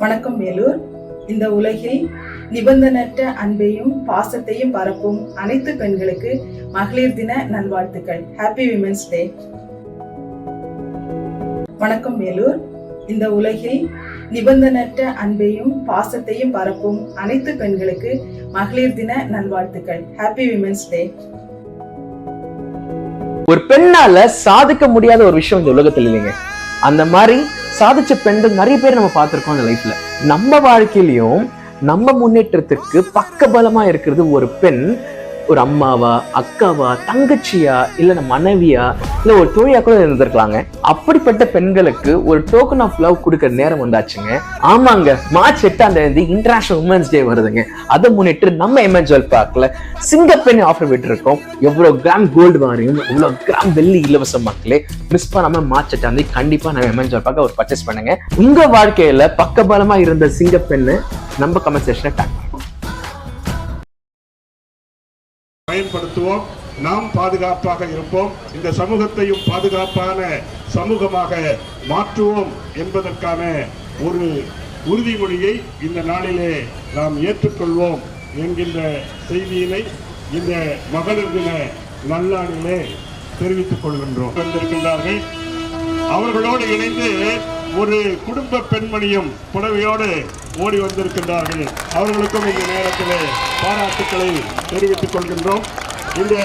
வணக்கம் வேலூர். இந்த உலகில் நிபந்தனற்ற அன்பையும் பாசத்தையும் பரப்பும் அனைத்து பெண்களுக்கு மகளிர் தின நல்வாழ்த்துக்கள். ஹாப்பி விமென்ஸ் டே வணக்கம் வேலூர். இந்த உலகில் நிபந்தனற்ற அன்பையும் பாசத்தையும் பரப்பும் அனைத்து பெண்களுக்கு மகளிர் தின நல்வாழ்த்துக்கள். ஹாப்பி விமென்ஸ் டே ஒரு பெண்ணால சாதிக்க முடியாத ஒரு விஷயம் இந்த உலகத்துல இல்லைங்க. அந்த மாதிரி சாதிச்ச பெண்கள் நிறைய பேர் நம்ம பார்த்துருக்கோம் அந்த லைஃப்ல நம்ம வாழ்க்கையிலையும் நம்ம முன்னேற்றத்துக்கு பக்கபலமா இருக்கிறது ஒரு பெண். ஒரு அம்மாவா அக்காவா தங்கச்சியா இல்ல மனைவியா இல்லை ஒரு தோழியா கூட இருந்திருக்கலாங்க. அப்படிப்பட்ட பெண்களுக்கு ஒரு டோக்கன் ஆஃப் லவ் கொடுக்கற நேரம் வந்தாச்சுங்க ஆமாங்க மார்ச் எட்டாம் தேதி இன்டர்நேஷனல் உமன்ஸ் டே வருதுங்க. அதை முன்னிட்டு நம்ம எம்என்ஜுவல் பார்க்ல சிங்கப்பெண் ஆஃபர் விட்டுருக்கோம். எவ்வளோ கிராம் கோல்டு வாங்கியும் எவ்வளோ கிராம் வெள்ளி இலவச மக்களே மிஸ் பண்ணாம மார்ச் எட்டாம் தேதி கண்டிப்பா நம்ம எம்என்ஜுவல் பார்க்க ஒரு பர்ச்சேஸ் பண்ணுங்க. உங்க வாழ்க்கையில பக்கபலமா இருந்த சிங்கப்பெண்ணு நம்ம கமெண்ட் செக்ஷனை டேக் செலுத்துவோம் நாம் பாதுகாப்பாக இருப்போம். இந்த சமூகத்தையும் பாதுகாப்பான சமூகமாக மாற்றுவோம் என்பதற்கான ஒரு உறுதிமொழியை இந்த நாளிலே நாம் ஏற்றுக்கொள்வோம் என்கின்ற செய்தியினை இந்த மகளிர் தின நல்லாளிலே தெரிவித்துக் கொள்கின்றோம். வந்திருக்கின்றார்கள். அவர்களோடு இணைந்து ஒரு குடும்ப பெண்மணியும் புடவையோடு ஓடி வந்திருக்கின்றார்கள். அவர்களுக்கும் இந்த நேரத்தில் பாராட்டுக்களை தெரிவித்துக் கொள்கின்றோம். இந்த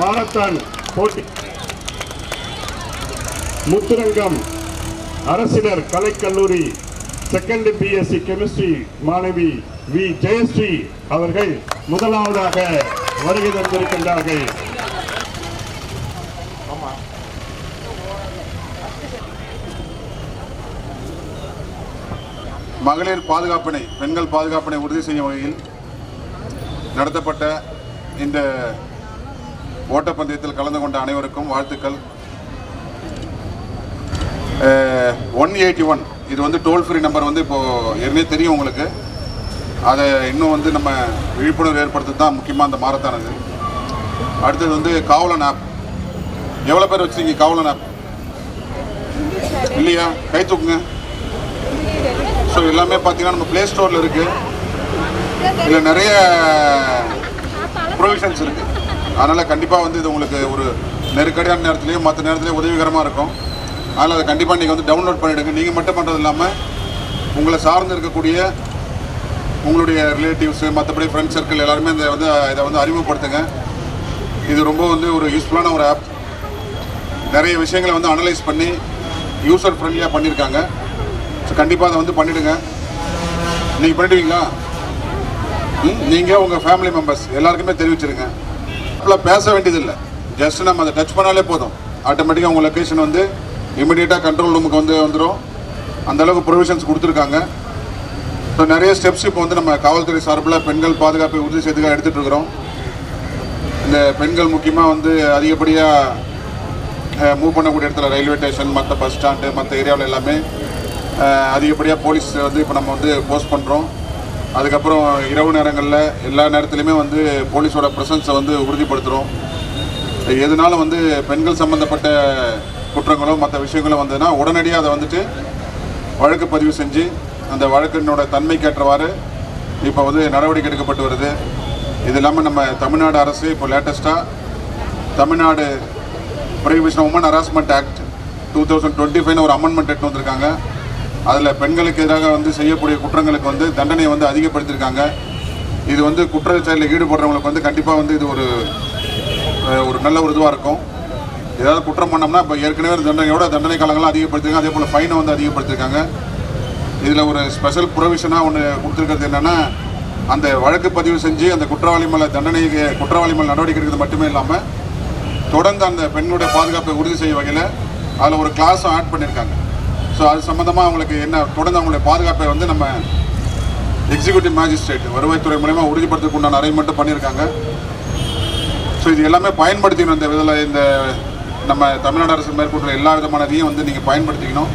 மாரத்தான் போட்டி. முத்துரங்கம் அரசினர் கலைக்கல்லூரி செகண்ட் பிஎஸ்சி கெமிஸ்ட்ரி மாணவி வி ஜெயஸ்ரீ அவர்கள் முதலாவதாக வருகை தந்திருக்கின்றார்கள். மகளிர் பாதுகாப்பினை பெண்கள் பாதுகாப்பினை உறுதி செய்யும் வகையில் நடத்தப்பட்ட இந்த ஓட்டப்பந்தயத்தில் கலந்து கொண்ட அனைவருக்கும் வாழ்த்துக்கள். ஒன் எயிட்டி ஒன் இது வந்து டோல் ஃப்ரீ நம்பர் வந்து இப்போது ஏற்கனவே தெரியும் உங்களுக்கு. அதை இன்னும் வந்து நம்ம விழிப்புணர்வு ஏற்படுத்துறது தான் முக்கியமாக அந்த மாரத்தானது. அடுத்தது வந்து காவலன் ஆப் எவ்வளோ பேர் வச்சுருக்கீங்க காவலன் ஆப் இல்லையா? கை தூக்குங்க. ஸோ எல்லாமே பார்த்தீங்கன்னா நம்ம ப்ளே ஸ்டோரில் இருக்குது இதில் நிறைய ப்ரொவிஷன்ஸ் இருக்குது அதனால் கண்டிப்பாக வந்து இது உங்களுக்கு ஒரு நெருக்கடியான நேரத்துலையும் மற்ற நேரத்துலையும் உதவிகரமாக இருக்கும். அதனால் அதை கண்டிப்பாக நீங்கள் வந்து டவுன்லோட் பண்ணிவிடுங்க நீங்கள் மட்டும் பண்ணுறது இல்லாமல் உங்களை சார்ந்து இருக்கக்கூடிய உங்களுடைய ரிலேட்டிவ்ஸு மற்றபடி ஃப்ரெண்ட்ஸ் சர்க்கிள் எல்லாருமே இந்த வந்து இதை வந்து அறிமுகப்படுத்துங்க. இது ரொம்ப வந்து ஒரு யூஸ்ஃபுல்லான ஒரு ஆப் நிறைய விஷயங்களை வந்து அனலைஸ் பண்ணி யூசர் ஃப்ரெண்ட்லியாக பண்ணியிருக்காங்க ஸோ கண்டிப்பாக அதை வந்து பண்ணிவிடுங்க நீங்கள் பண்ணிடுவீங்களா? ம் நீங்கள் உங்கள் ஃபேமிலி மெம்பர்ஸ் எல்லாருக்குமே தெரிவிச்சிருங்க. அப்பெல்லாம் பேச வேண்டியதில்லை. ஜஸ்ட் நம்ம அதை டச் பண்ணாலே போதும். ஆட்டோமேட்டிக்காக உங்கள் லொக்கேஷன் வந்து இமீடியட்டாக கண்ட்ரோல் ரூமுக்கு வந்து வந்துடும் அந்தளவுக்கு ப்ரொவிஷன்ஸ் கொடுத்துருக்காங்க. ஸோ நிறைய ஸ்டெப்ஸ் இப்போ வந்து நம்ம காவல்துறை சார்பில் பெண்கள் பாதுகாப்பை உறுதி செய்துக்காக எடுத்துகிட்டு இருக்கிறோம். இந்த பெண்கள் முக்கியமாக வந்து அதிகப்படியாக மூவ் பண்ணக்கூடிய இடத்துல ரயில்வே ஸ்டேஷன் மற்ற பஸ் ஸ்டாண்டு மற்ற ஏரியாவில் எல்லாமே அதிகப்படியாக போலீஸ் வந்து இப்போ நம்ம வந்து போஸ்ட் பண்ணுறோம் அதுக்கப்புறம் இரவு நேரங்களில் எல்லா நேரத்துலையுமே வந்து போலீஸோட ப்ரெசன்ஸை வந்து உறுதிப்படுத்துகிறோம் எதனால வந்து பெண்கள் சம்மந்தப்பட்ட குற்றங்களோ மற்ற விஷயங்களோ வந்ததுன்னா உடனடியாக அதை வந்துட்டு வழக்கு பதிவு செஞ்சு அந்த வழக்கினோட தன்மைக்கேற்றவாறு இப்போ வந்து நடவடிக்கை எடுக்கப்பட்டு வருது. இது இல்லாமல் நம்ம தமிழ்நாடு அரசு இப்போ லேட்டஸ்ட்டாக Tamil Nadu prohibition woman harassment act two thousand twenty ஃபைவ்னு ஒரு அமெண்ட்மெண்ட் எடுத்து வந்திருக்காங்க. அதில் பெண்களுக்கு எதிராக வந்து செய்யக்கூடிய குற்றங்களுக்கு வந்து தண்டனையை வந்து அதிகப்படுத்தியிருக்காங்க. இது வந்து குற்ற செயலில் ஈடுபடுறவங்களுக்கு வந்து கண்டிப்பாக வந்து இது ஒரு ஒரு நல்ல ஒரு இதுவாக இருக்கும். ஏதாவது குற்றம் பண்ணோம்னா இப்போ ஏற்கனவே தண்டனையோட தண்டனை காலங்கள்லாம் அதிகப்படுத்திருக்காங்க. அதே போல் ஃபைனை வந்து அதிகப்படுத்தியிருக்காங்க இதில் ஒரு ஸ்பெஷல் ப்ரொவிஷனாக ஒன்று கொடுத்துருக்கிறது என்னென்னா அந்த வழக்கு பதிவு செஞ்சு அந்த குற்றவாளி மேலே தண்டனை குற்றவாளி மேலே நடவடிக்கை எடுக்கிறது மட்டுமே இல்லாமல் தொடர்ந்து அந்த பெண்ணுடைய பாதுகாப்பை உறுதி செய்யும் வகையில் அதில் ஒரு கிளாஸும் ஆட் பண்ணியிருக்காங்க ஸோ அது சம்மந்தமாக அவங்களுக்கு என்ன தொடர்ந்து அவங்களுடைய பாதுகாப்பை வந்து நம்ம எக்ஸிக்யூட்டிவ் மேஜிஸ்ட்ரேட் வருவாய்த்துறை மூலயமா உறுதிப்படுத்துறதுக்கு உண்டான பண்ணியிருக்காங்க. ஸோ இது எல்லாமே பயன்படுத்திக்கணும். இந்த இதில் இந்த நம்ம தமிழ்நாடு அரசு மேற்கொண்டுள்ள எல்லா விதமான இதையும் வந்து நீங்கள் பயன்படுத்திக்கணும்.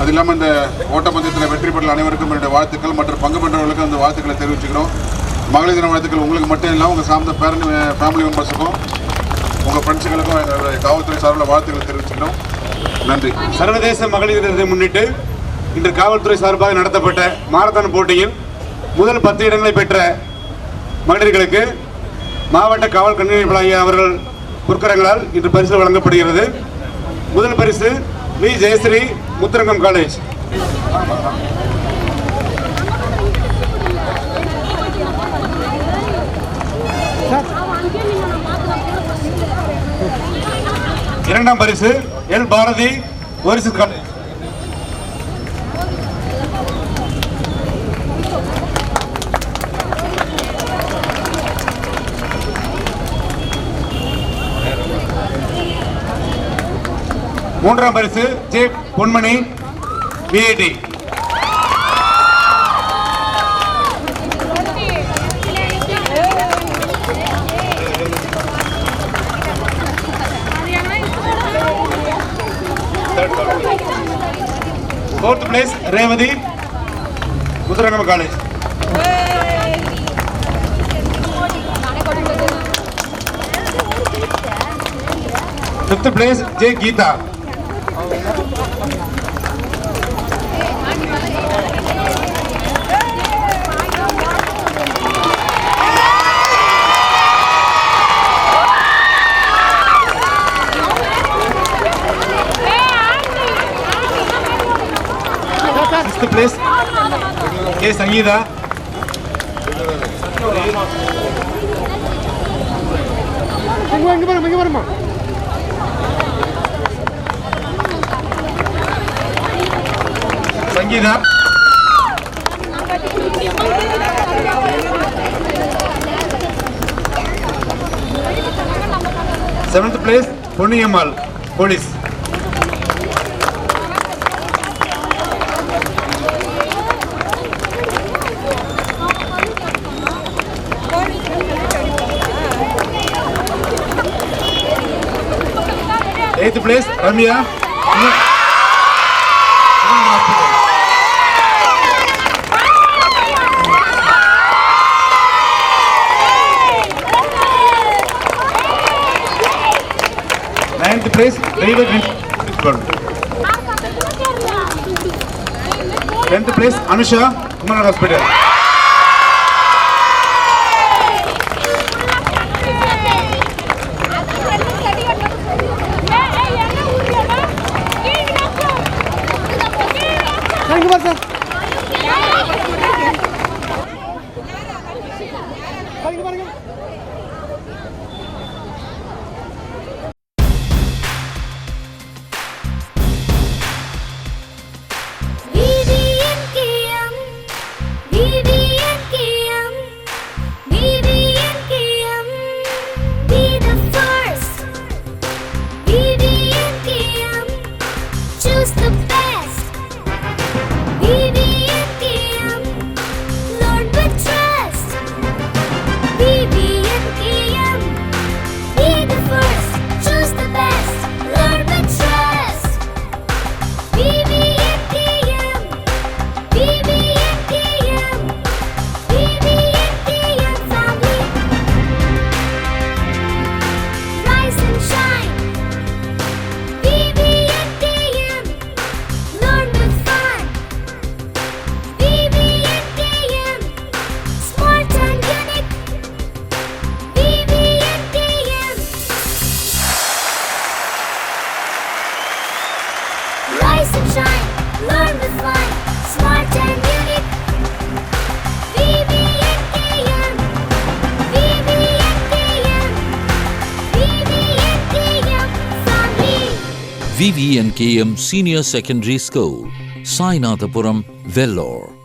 அது இல்லாமல் இந்த ஓட்டப்பந்தயத்தில் வெற்றி பெற்ற அனைவருக்கும் என்னுடைய வாழ்த்துக்கள் மற்றும் பங்கு பெற்றவர்களுக்கும் அந்த வாழ்த்துக்களை தெரிவிச்சுக்கிறோம். மகளிர் தின வாழ்த்துக்கள் உங்களுக்கு மட்டும் இல்லாமல் உங்கள் சார்ந்த பேரண்ட் ஃபேமிலி மெம்பர்ஸுக்கும் உங்கள் ஃப்ரெண்ட்ஸுகளுக்கும் எங்களுடைய காவல்துறை சார்பில் வாழ்த்துக்களை தெரிவிச்சுக்கிறோம். நன்றி. சர்வதேச மகளிர் தினத்தை முன்னிட்டு இன்று காவல்துறை சார்பாக நடத்தப்பட்ட மாரத்தான் போட்டியில் முதல் பத்து இடங்களை பெற்ற மகளிர்களுக்கு மாவட்ட காவல் கண்காணிப்பாளர் அவர்கள் புற்கரங்களால் இன்று பரிசு வழங்கப்படுகிறது. முதல் பரிசு வி ஜெயஸ்ரீ முத்துரங்கம் காலேஜ் இரண்டாம் பரிசு எல் பாரதி ஓரிசு காலேஜ் மூன்றாம் பரிசு J Ponmani VIT fourth place Revathi Muthurangam college fifth place J Geetha K Sangeetha Sangeetha seventh place Ponniammal police eighth place Ramya ninth place தெய்வ tenth place Anusha Kumaran hospital and and. VVNKM Senior Secondary School, Sainathapuram, Vellore.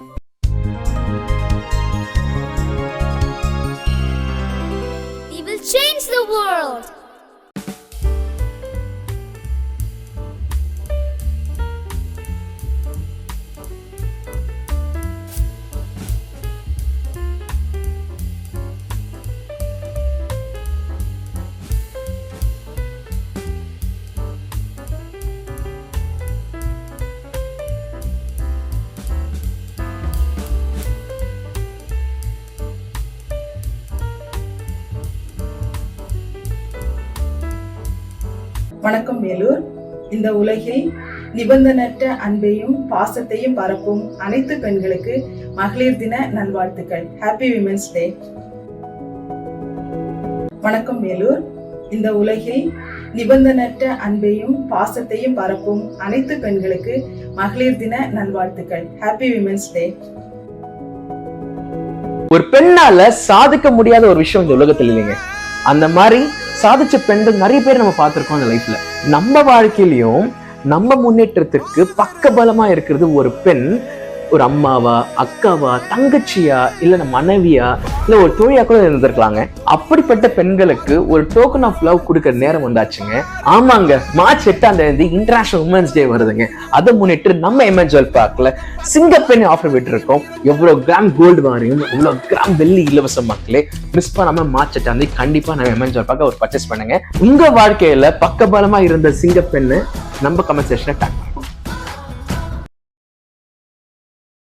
வணக்கம் வேலூர். இந்த உலகில் நிபந்தனற்ற அன்பையும் பாசத்தையும் பரப்பும் அனைத்து பெண்களுக்கு மகளிர் தின நல்வாழ்த்துக்கள். ஹாப்பி விமென்ஸ் டே வணக்கம் வேலூர். இந்த உலகில் நிபந்தனற்ற அன்பையும் பாசத்தையும் பரப்பும் அனைத்து பெண்களுக்கு மகளிர் தின நல்வாழ்த்துக்கள். ஹாப்பி விமென்ஸ் டே ஒரு பெண்ணால சாதிக்க முடியாத ஒரு விஷயம் இந்த உலகத்துல இல்லைங்க. அந்த மாதிரி சாதிச்ச பெண்கள் நிறைய பேர் நம்ம பார்த்துருக்கோம் அந்த லைஃப்ல நம்ம வாழ்க்கையிலையும் நம்ம முன்னேற்றத்துக்கு பக்கபலமா இருக்கிறது ஒரு பெண். ஒரு அம்மாவா அக்காவா தங்கச்சியா இல்லைன்னா மனைவியா இல்லை ஒரு தோழியா கூட இருந்திருக்கலாங்க. அப்படிப்பட்ட பெண்களுக்கு ஒரு டோக்கன் ஆஃப் லவ் கொடுக்கற நேரம் வந்தாச்சுங்க. ஆமாங்க மார்ச் எட்டாம் தேதி இன்டர்நேஷனல் உமன்ஸ் டே வருதுங்க. அதை முன்னிட்டு நம்ம எம்என்ஜுவல் பார்க்ல சிங்கப்பெண்ணை ஆஃபர் விட்டுருக்கோம். எவ்வளோ கிராம் கோல்டு வாங்கியும் எவ்வளோ கிராம் வெள்ளி இலவச மக்களே மிஸ் பண்ணாமல் மார்ச் எட்டாம் தேதி கண்டிப்பாக நம்ம எம்என்ஜுவல் பார்க்க ஒரு பர்ச்சேஸ் பண்ணுங்க. உங்கள் வாழ்க்கையில் பக்கபலமாக இருந்த சிங்கப்பெண்ணு நம்ம கமெண்ட் செக்ஷனை டேக் பண்ணுவோம்